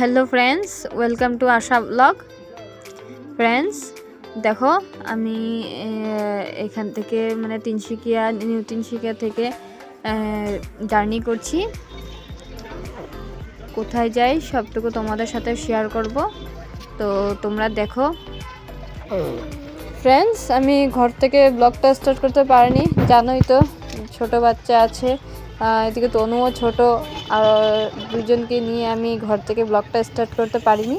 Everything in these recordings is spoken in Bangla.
Hello friends welcome to Asha blog friends দেখো, আমি এখান থেকে মানে তিনশিকিয়া নিউ তিনশিকিয়া থেকে জার্নি করছি। কোথায় যাই, সবটুকু তোমাদের সাথে শেয়ার করব। তো তোমরা দেখো। ফ্রেন্ডস আমি ঘর থেকে ব্লগটা স্টার্ট করতে পারিনি, জানোই তো, ছোট বাচ্চা আছে। এদিকে তনুও ছোট আর দুজনকে নিয়ে আমি ঘর থেকে ব্লগটা স্টার্ট করতে পারিনি।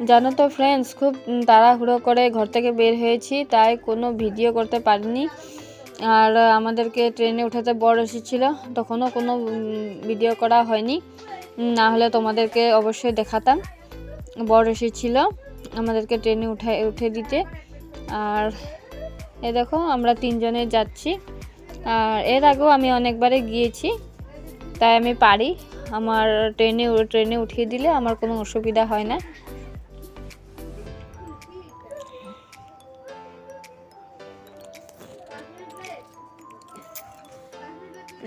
জানো তো ফ্রেন্ডস খুব তাড়াহুড়ো করে ঘর থেকে বের হয়েছি, তাই কোনো ভিডিও করতে পারিনি। আর আমাদেরকে ট্রেনে উঠাতে বড় এসেছিল, তখনও কোনো ভিডিও করা হয়নি। না হলে তোমাদেরকে অবশ্যই দেখাতাম। বড় এসেছিল আমাদেরকে ট্রেনে উঠে উঠে দিতে। আর এ দেখো, আমরা তিনজনে যাচ্ছি। আর এর আগেও আমি অনেকবারে গিয়েছি, তাই আমি পারি। আমার ট্রেনে ট্রেনে উঠিয়ে দিলে আমার কোনো অসুবিধা হয় না।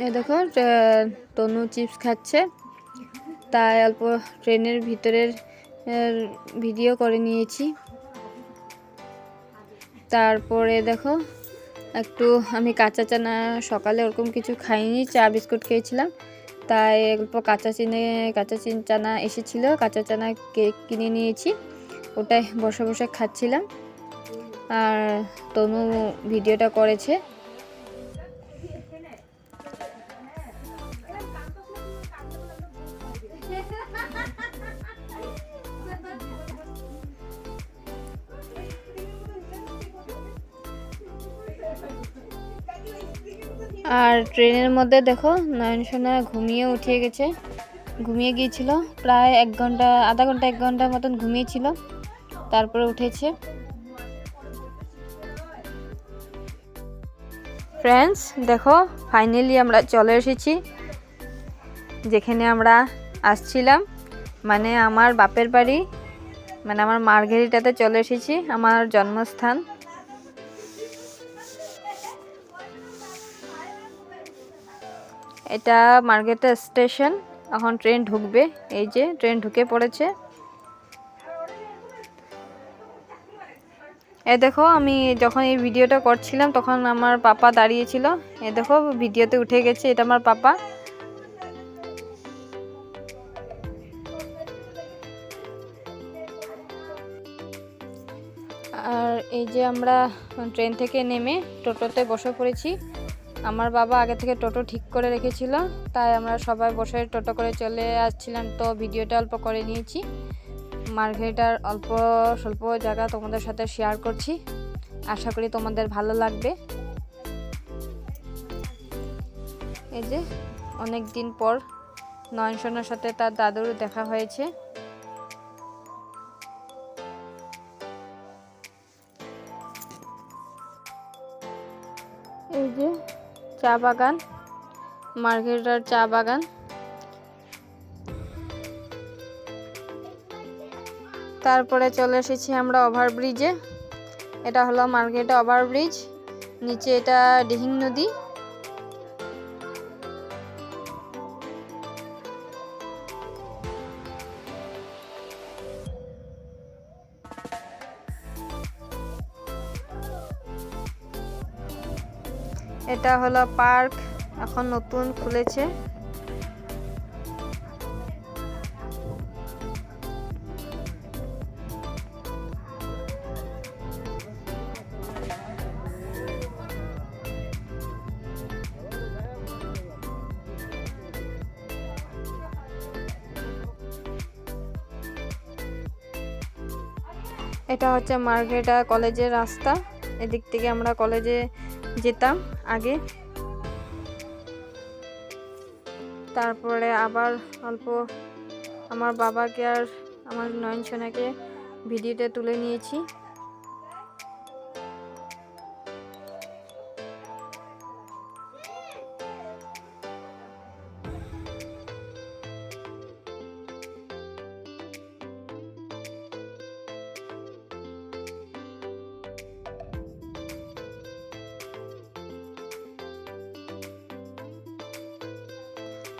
এ দেখো তনু চিপস খাচ্ছে। তাই অল্প ট্রেনের ভিতরের ভিডিও করে নিয়েছি। তারপরে দেখো, একটু আমি কাঁচা চানা সকালে ওরকম কিছু খাইনি, চা বিস্কুট খেয়েছিলাম। তাই অল্প কাঁচা চিনে, কাঁচা চিন চানা এসেছিল, কাঁচা চানা কেক কিনে নিয়েছি। ওটাই বসে বসে খাচ্ছিলাম। আর তনু ভিডিওটা করেছে। আর ট্রেনের মধ্যে দেখো নয়নসোনা ঘুমিয়ে উঠে গেছে। ঘুমিয়ে গিয়েছিল, প্রায় এক ঘণ্টা, আধা ঘণ্টা, এক ঘণ্টার মতন ঘুমিয়েছিল। তারপরে উঠেছে। ফ্রেন্ডস দেখো ফাইনালি আমরা চলে এসেছি। যেখানে আমরা আসছিলাম। মানে আমার বাপের বাড়ি মানে আমার মার্ঘেরিটাতে চলে এসেছি, আমার জন্মস্থান। এটা মার্কেটা স্টেশন, এখন ট্রেন ঢুকবে, এই যে ট্রেন ঢুকে পড়েছে। এ দেখো, আমি যখন এই ভিডিওটা করছিলাম, তখন আমার পাপা দাঁড়িয়েছিল। এ দেখো, ভিডিওতে উঠে গেছে, এটা আমার পাপা। আর এই যে আমরা ট্রেন থেকে নেমে টোটোতে বসে পড়েছি। আমার বাবা আগে থেকে টোটো ঠিক করে রেখেছিল, তাই আমরা সবাই বসে টোটো করে চলে আসছিলাম। তো ভিডিওটা অল্প করে নিয়েছি। মার্কেটার অল্প স্বল্প জায়গা তোমাদের সাথে শেয়ার করছি। আশা করি তোমাদের ভালো লাগবে। এই যে অনেক দিন পর নয়নসোনার সাথে তার দাদুর দেখা হয়েছে। চা বাগান মার্কেটার চা বাগান। তারপরে চলে এসেছি আমরা ওভারব্রিজে। এটা হলো মার্কেটা ওভারব্রিজ। নিচে এটা ডিহিং নদী। এটা হলো পার্ক, এখন নতুন খুলেছে। এটা হচ্ছে মার্কেটা কলেজের রাস্তা। এদিক থেকে আমরা কলেজে যেতাম আগে। তারপরে আবার অল্প আমার বাবাকে আর আমার নয়ন সোনাকে ভিডিওটা তুলে নিয়েছি।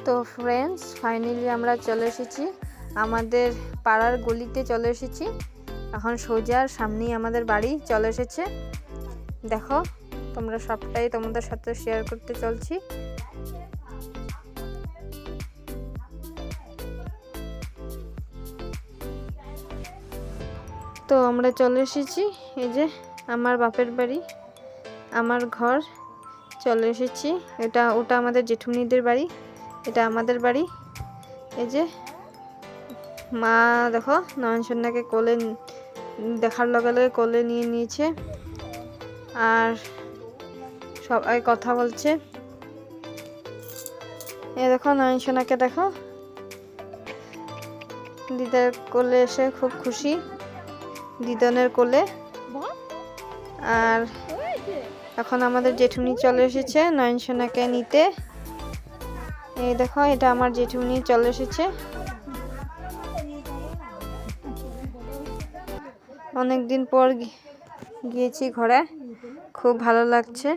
তো ফ্রেন্ডস ফাইনালি আমরা চলে এসেছি। আমাদের পাড়ার গলিতে চলে এসেছি। এখন সোজার সামনেই আমাদের বাড়ি চলে এসেছে। দেখো, তোমরা সবটাই তোমাদের সাথে শেয়ার করতে চলছি। তো আমরা চলে এসেছি। এই যে আমার বাপের বাড়ি, আমার ঘর, চলে এসেছি। এটা, ওটা আমাদের জেঠুনিদের বাড়ি। এটা আমাদের বাড়ি। এই যে, মা দেখো নয়ন সন্ধ্যাকে কোলে দেখার লগে লগে কোলে নিয়ে নিয়েছে। আর সবাই কথা বলছে। এ দেখো নয়ন সোনাকে দেখো। দিদার কোলে এসে খুব খুশি। দিদনের কোলে। আর এখন আমাদের জেঠুনি চলে এসেছে নয়ন সোনাকে নিতে। এই দেখো এটা আমার জেঠুনি চলে এসেছে। অনেকদিন পর গিয়েছি ঘরে খুব ভালো লাগছে।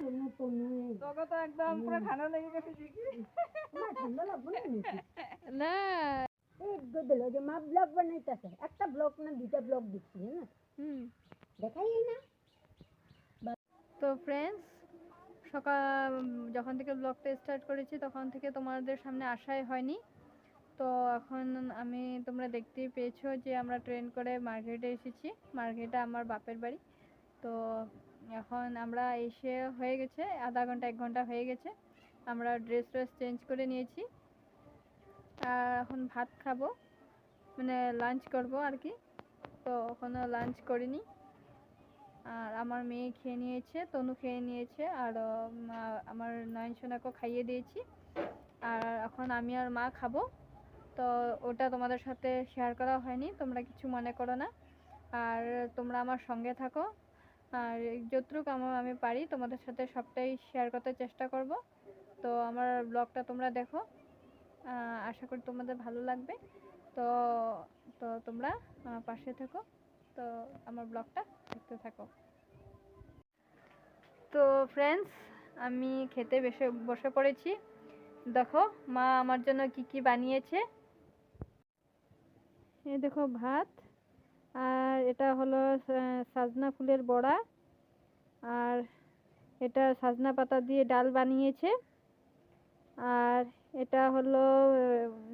একটা ব্লগ না। দুইটা ব্লগ দিচ্ছি না দেখাই না তো ফ্রেন্ডস সকাল যখন থেকে ব্লগটা স্টার্ট করেছি তখন থেকে তোমাদের সামনে আসাই হয়নি। তো এখন আমি, তোমরা দেখতেই পেয়েছ যে আমরা ট্রেন করে মার্কেটে এসেছি। মার্কেটে আমার বাপের বাড়ি। তো এখন আমরা এসে হয়ে গেছে, আধা ঘণ্টা, এক ঘণ্টা হয়ে গেছে। আমরা ড্রেস ট্রেস চেঞ্জ করে নিয়েছি। আর এখন ভাত খাব মানে লাঞ্চ করব আর কি। তো এখনও লাঞ্চ করিনি। আর আমার মেয়ে খেয়ে নিয়েছে তনু খেয়ে নিয়েছে আর আমার নয়ন সোনাকেও খাইয়ে দিয়েছি। আর এখন আমি আর মা খাব। তো ওটা তোমাদের সাথে শেয়ার করা হয়নি তোমরা কিছু মনে করো না। আর তোমরা আমার সঙ্গে থাকো। আর যতটুকু আমার আমি পারি তোমাদের সাথে সবটাই শেয়ার করতে চেষ্টা করব। তো আমার ব্লগটা তোমরা দেখো। আশা করি তোমাদের ভালো লাগবে। তো তো তোমরা আহ, পাশে থেকো। তো আমার ব্লগটা দেখতে থাকো। তো ফ্রেন্ডস আমি খেতে বসে বসে পড়েছি। দেখো, মা আমার জন্য কি কি বানিয়েছে। এই দেখো ভাত, আর এটা হলো সাজনা ফুলের বড়া, আর এটা সাজনা পাতা দিয়ে ডাল বানিয়েছে। আর এটা হলো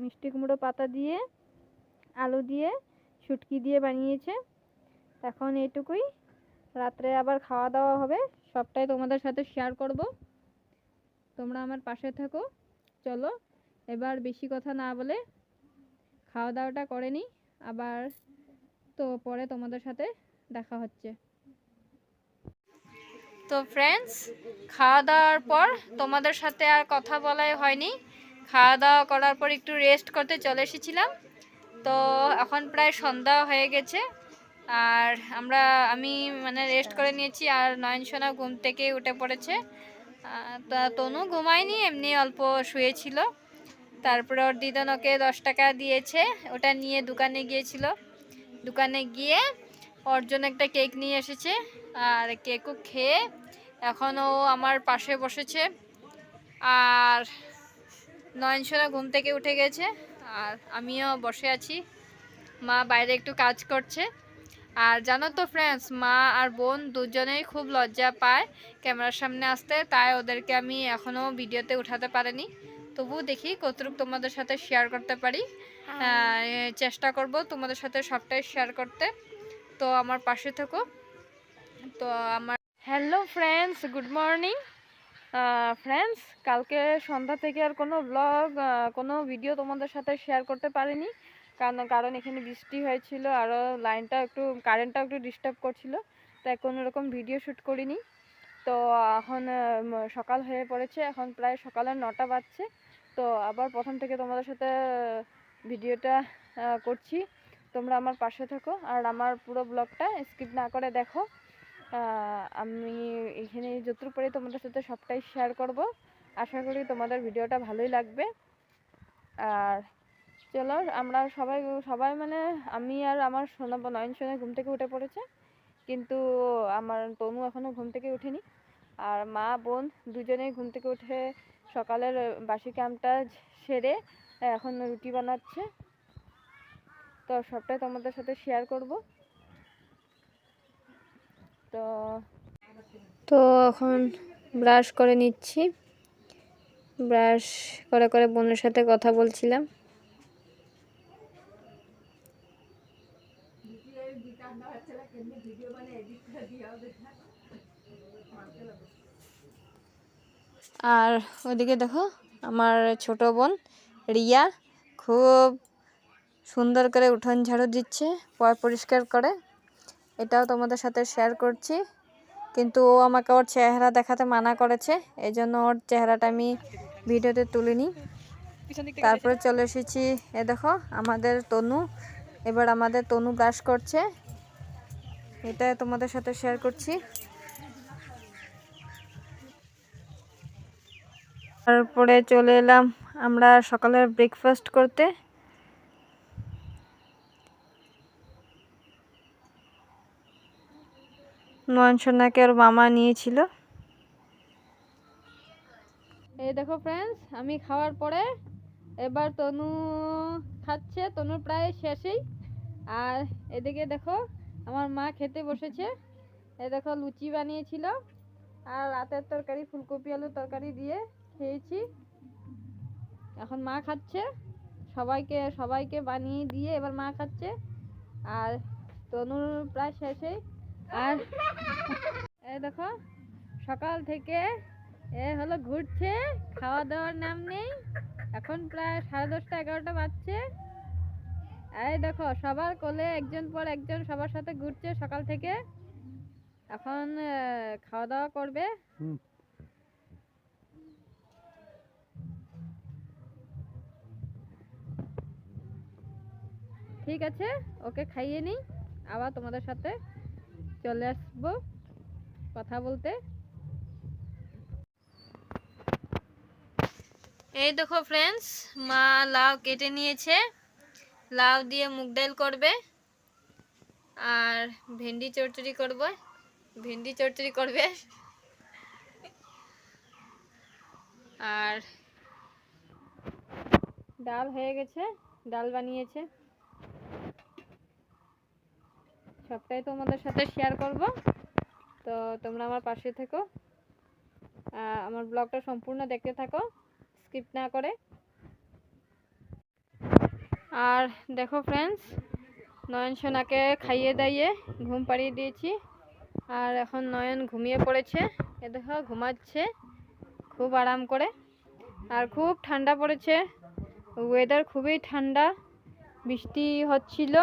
মিষ্টি কুমড়ো পাতা দিয়ে, আলু দিয়ে, শুটকি দিয়ে বানিয়েছে। এখন এইটুকুই। রাত্রে আবার খাওয়া দাওয়া হবে, সবটাই তোমাদের সাথে শেয়ার করব। তোমরা আমার পাশে থাকো। চলো, এবার বেশি কথা না বলে খাওয়া দাওয়াটা করে নিই। আবার তো পরে তোমাদের সাথে দেখা হচ্ছে। তো ফ্রেন্ডস খাওয়া দাওয়ার পর তোমাদের সাথে আর কথা বলাই হয়নি। খাওয়া দাওয়া করার পর একটু রেস্ট করতে চলে এসেছিলাম। তো এখন প্রায় সন্ধ্যা হয়ে গেছে। আর আমরা, আমি মানে রেস্ট করে নিয়েছি আর নয়ন সোনা ঘুম থেকে উঠে পড়েছে। তা তনু ঘুমায়নি, এমনি অল্প শুয়েছিল। তারপরে ওর দিদন ওকে দশ টাকা দিয়েছে, ওটা নিয়ে দোকানে গিয়েছিল। দোকানে গিয়ে ওর জন্য একটা কেক নিয়ে এসেছে। আর কেকও খেয়ে এখন ও আমার পাশে বসেছে। আর নয়ন সোনা ঘুম থেকে উঠে গেছে, আর আমিও বসে আছি। মা বাইরে একটু কাজ করছে। আর জানো তো ফ্রেন্ডস মা আর বোন দুজনেই খুব লজ্জা পায় ক্যামেরার সামনে আসতে তাই ওদেরকে আমি এখনও ভিডিওতে উঠাতে পারিনি। তবু দেখি কতটুকু তোমাদের সাথে শেয়ার করতে পারি। চেষ্টা করব তোমাদের সাথে সবটাই শেয়ার করতে। তো আমার পাশে থেকো। তো আমার hello friends good morning friends কালকে সন্ধ্যা থেকে আর কোনো ব্লগ কোনো ভিডিও তোমাদের সাথে শেয়ার করতে পারিনি। কারণ কারণ এখানে বৃষ্টি হয়েছিল আরও লাইনটা একটু কারেন্টটা একটু ডিস্টার্ব করছিল তাই কোনো রকম ভিডিও শ্যুট করিনি। তো এখন সকাল হয়ে পড়েছে, এখন প্রায় সকালের নটা বাজছে। তো আবার প্রথম থেকে তোমাদের সাথে ভিডিওটা করছি। তোমরা আমার পাশে থাকো, আর আমার পুরো ব্লগটা স্কিপ না করে দেখো। আমি এখানে যতটুকু পারি তোমাদের সাথে সবটাই শেয়ার করব। আশা করি তোমাদের ভিডিওটা ভালোই লাগবে। আর চলো আমরা সবাই সবাই মানে আমি আর আমার সোনা নয়ন সোনা ঘুম থেকে উঠে পড়েছে। কিন্তু আমার তনু এখনও ঘুম থেকে ওঠেনি। আর মা, বোন দুজনেই ঘুম থেকে উঠে সকালের বাসি কামটা সেরে এখন রুটি বানাচ্ছে। তো সবটাই তোমাদের সাথে শেয়ার করব। তো তো এখন ব্রাশ করে নিচ্ছি। ব্রাশ করে করে বোনের সাথে কথা বলছিলাম। আর ওদিকে দেখো আমার ছোট বোন রিয়া খুব সুন্দর করে উঠোন ঝাড়ু দিচ্ছে পরিষ্কার করে। এটাও তোমাদের সাথে শেয়ার করছি। কিন্তু ও আমাকে ওর চেহারা দেখাতে মানা করেছে এই জন্য ওর চেহারাটা আমি ভিডিওতে তুলিনি। তারপরে চলে এসেছি, এ দেখো আমাদের তনু, এবার আমাদের তনু ব্রাশ করছে। এটা তোমাদের সাথে শেয়ার করছি। তারপরে চলে এলাম আমরা সকালের ব্রেকফাস্ট করতে। নয়ন সোনাকে ওর মামা নিয়েছিল। এই দেখো ফ্রেন্ডস আমি খাওয়ার পরে এবার তনু খাচ্ছে, তনু প্রায় শেষেই। আর এদিকে দেখো আমার মা খেতে বসেছে। এ দেখো লুচি বানিয়েছিল। আর রাতের তরকারি, ফুলকপি, আলুর তরকারি দিয়ে খেয়েছি। এখন মা খাচ্ছে। সবাইকে সবাইকে বানিয়ে দিয়ে এবার মা খাচ্ছে। আর তনুর প্রায় শেষেই। আর এই দেখো, সকাল থেকে এ হলো ঘুরছে খাওয়া দাওয়ার নাম নেই। এখন প্রায় সাড়ে দশটা, এগারোটা বাজছে। এই দেখো, সবার কোলে একজন পর একজন সবার সাথে ঘুরছে সকাল থেকে। এখন খাওয়া দাওয়া করবে। ঠিক আছে, ওকে খাইয়ে নিই, আবার তোমাদের সাথে চলে আসব কথা বলতে। এই দেখো ফ্রেন্ডস মা লাউ কেটে নিয়েছে, লাউ দিয়ে মুগ ডাল করবে, আর ভেন্ডি চচ্চড়ি করবে, ভেন্ডি চচ্চড়ি করবে। আর ডাল হয়ে গেছে, ডাল বানিয়েছে। সবটাই তোমাদের সাথে শেয়ার করব। তো তোমরা আমার পাশে থেকো। আমার ব্লগটা সম্পূর্ণ দেখতে থাকো। স্কিপ না করে। আর দেখো ফ্রেন্ডস নয়ন সোনাকে খাইয়ে দাইয়ে ঘুম পাড়িয়ে দিয়েছি। আর এখন নয়ন ঘুমিয়ে পড়েছে। এ দেখো, ঘুমাচ্ছে। খুব আরাম করে। আর খুব ঠান্ডা পড়েছে। ওয়েদার খুবই ঠান্ডা। বৃষ্টি হচ্ছিল।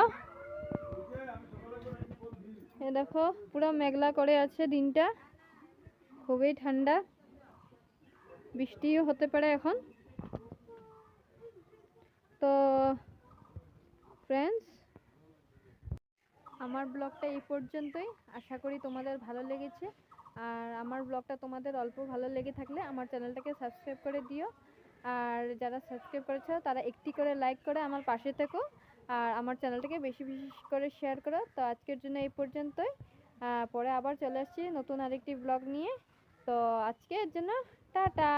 এ দেখো, পুরো মেঘলা করে আছে দিনটা। খুবই ঠান্ডা। বৃষ্টিও হতে পারে এখন। তো ফ্রেন্ডস আমার ব্লগটা এই পর্যন্তই। আশা করি তোমাদের ভালো লেগেছে। আর আমার ব্লগটা তোমাদের অল্প ভালো লেগে থাকলে আমার চ্যানেলটাকে সাবস্ক্রাইব করে দিও। আর যারা সাবস্ক্রাইব করেছ, তারা একটি করে লাইক করে আমার পাশে থেকো। আর আমার চ্যানেলটাকে বেশি বেশি করে শেয়ার করো। তো আজকের জন্য এই পর্যন্তই। পরে আবার চলে আসছি নতুন আরেকটি ব্লগ নিয়ে। তো আজকের জন্য টাটা।